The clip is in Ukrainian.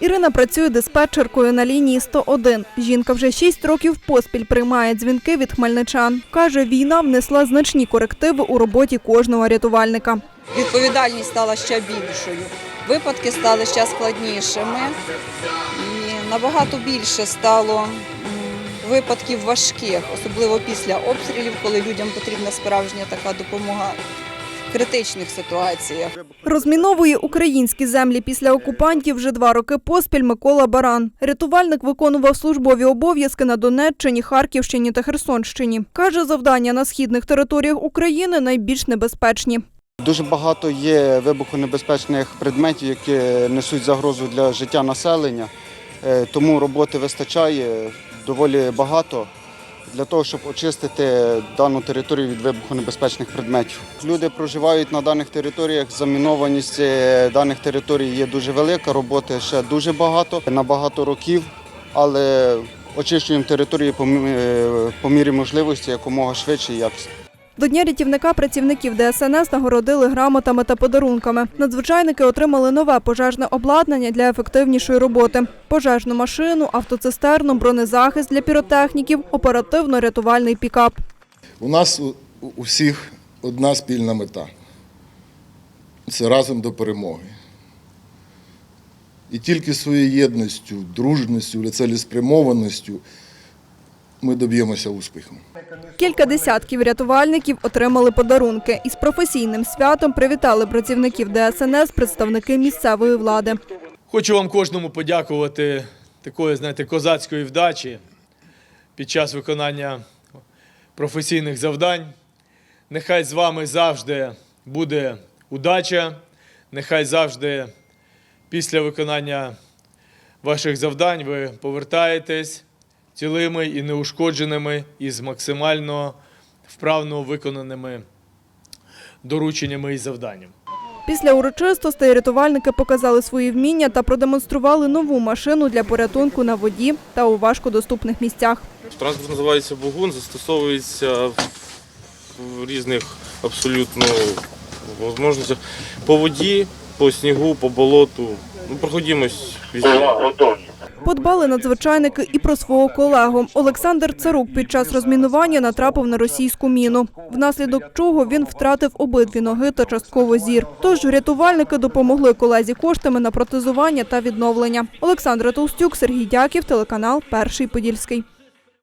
Ірина працює диспетчеркою на лінії 101. Жінка вже 6 років поспіль приймає дзвінки від хмельничан. Каже, війна внесла значні корективи у роботі кожного рятувальника. відповідальність стала ще більшою. Випадки стали ще складнішими і набагато більше стало випадків важких, особливо після обстрілів, коли людям потрібна справжня така допомога критичних ситуаціях. Розміновує українські землі після окупантів вже два роки поспіль Микола Баран. Рятувальник виконував службові обов'язки на Донеччині, Харківщині та Херсонщині. Каже, завдання на східних територіях України найбільш небезпечні. Дуже багато є вибухонебезпечних предметів, які несуть загрозу для життя населення, Е, тому роботи вистачає доволі багато для того, щоб очистити дану територію від вибухонебезпечних предметів. Люди проживають на даних територіях, замінованість е, даних територій є дуже велика, роботи ще дуже багато, на багато років, але очищуємо території по е, мірі можливості якомога швидше і якісно. До Дня рятівника працівників ДСНС нагородили грамотами та подарунками. Надзвичайники отримали нове пожежне обладнання для ефективнішої роботи: пожежну машину, автоцистерну, бронезахист для піротехніків, оперативно-рятувальний пікап. У нас у, всіх одна спільна мета це разом до перемоги. І тільки своєю єдністю, дружністю, цілеспрямованістю ми доб'ємося успіху. Кілька десятків рятувальників отримали подарунки. Із професійним святом привітали працівників ДСНС представники місцевої влади. Хочу вам кожному подякувати такої, знаєте, козацької вдачі під час виконання професійних завдань. Нехай з вами завжди буде удача, нехай завжди після виконання ваших завдань ви повертаєтесь цілими і неушкодженими і з максимально вправно виконаними дорученнями і завданнями. Після урочистостей рятувальники показали свої вміння та продемонстрували нову машину для порятунку на воді та у важкодоступних місцях. Транспорт називається Бугун, застосовується в різних абсолютно можливостях по воді, по снігу, по болоту. Ну, проходимось везде. Подбали надзвичайники і про свого колегу. Олександр Царук під час розмінування натрапив на російську міну, внаслідок чого він втратив обидві ноги та частково зір. Тож рятувальники допомогли колезі коштами на протезування та відновлення. Олександра Толстюк, Сергій Дяків, телеканал Перший Подільський.